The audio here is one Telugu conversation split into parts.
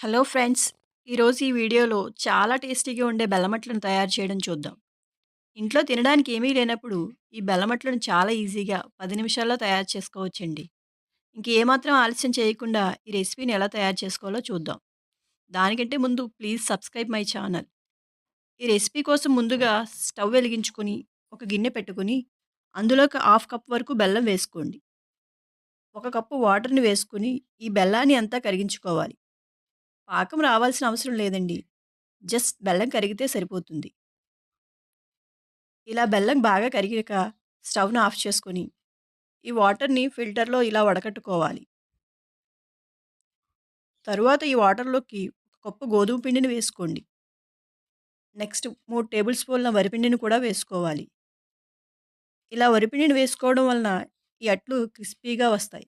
హలో ఫ్రెండ్స్ ఈరోజు ఈ వీడియోలో చాలా టేస్టీగా ఉండే బెల్లమట్లను తయారు చేయడం చూద్దాం. ఇంట్లో తినడానికి ఏమీ లేనప్పుడు ఈ బెల్లమట్లను చాలా ఈజీగా పది నిమిషాల్లో తయారు చేసుకోవచ్చండి. ఇంకేమాత్రం ఆలస్యం చేయకుండా ఈ రెసిపీని ఎలా తయారు చేసుకోవాలో చూద్దాం. దానికంటే ముందు ప్లీజ్ సబ్స్క్రైబ్ మై ఛానల్. ఈ రెసిపీ కోసం ముందుగా స్టవ్ వెలిగించుకొని ఒక గిన్నె పెట్టుకుని అందులో ఒక హాఫ్ కప్ వరకు బెల్లం వేసుకోండి. ఒక కప్పు వాటర్ని వేసుకుని ఈ బెల్లాన్ని అంతా కరిగించుకోవాలి. పాకం రావాల్సిన అవసరం లేదండి. జస్ట్ బెల్లం కరిగితే సరిపోతుంది. ఇలా బెల్లం బాగా కరిగాక స్టవ్ను ఆఫ్ చేసుకొని ఈ వాటర్ని ఫిల్టర్లో ఇలా వడకట్టుకోవాలి. తరువాత ఈ వాటర్లోకి ఒక కప్పు గోధుమ పిండిని వేసుకోండి. నెక్స్ట్ మూడు టేబుల్ స్పూన్ల వరిపిండిని కూడా వేసుకోవాలి. ఇలా వరిపిండిని వేసుకోవడం వలన ఈ అట్లు క్రిస్పీగా వస్తాయి.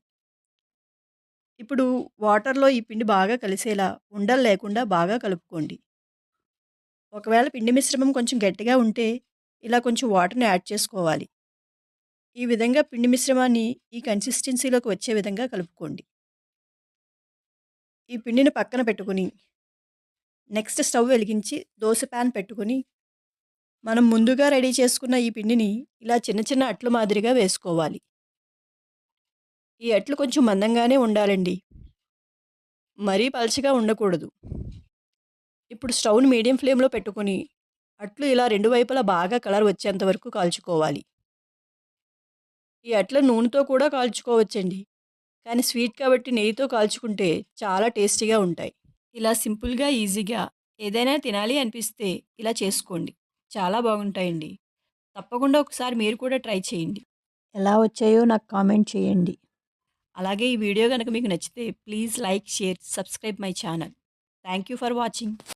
ఇప్పుడు వాటర్లో ఈ పిండి బాగా కలిసేలా ఉండలు లేకుండా బాగా కలుపుకోండి. ఒకవేళ పిండి మిశ్రమం కొంచెం గట్టిగా ఉంటే ఇలా కొంచెం వాటర్ని యాడ్ చేసుకోవాలి. ఈ విధంగా పిండి మిశ్రమాన్ని ఈ కన్సిస్టెన్సీలోకి వచ్చే విధంగా కలుపుకోండి. ఈ పిండిని పక్కన పెట్టుకుని నెక్స్ట్ స్టవ్ వెలిగించి దోశ ప్యాన్ పెట్టుకుని మనం ముందుగా రెడీ చేసుకున్న ఈ పిండిని ఇలా చిన్న చిన్న అట్లు మాదిరిగా వేసుకోవాలి. ఈ అట్లు కొంచెం మందంగానే ఉండాలండి. మరీ పలచగా ఉండకూడదు. ఇప్పుడు స్టవ్ని మీడియం ఫ్లేమ్లో పెట్టుకొని అట్లు ఇలా రెండు వైపులా బాగా కలర్ వచ్చేంత వరకు కాల్చుకోవాలి. ఈ అట్ల నూనెతో కూడా కాల్చుకోవచ్చండి. కానీ స్వీట్ కాబట్టి నెయ్యితో కాల్చుకుంటే చాలా టేస్టీగా ఉంటాయి. ఇలా సింపుల్గా ఈజీగా ఏదైనా తినాలి అనిపిస్తే ఇలా చేసుకోండి. చాలా బాగుంటాయండి. తప్పకుండా ఒకసారి మీరు కూడా ట్రై చేయండి. ఎలా వచ్చాయో నాకు కామెంట్ చేయండి. అలాగే ఈ వీడియో కనుక మీకు నచ్చితే please like share subscribe my channel. Thank you for watching.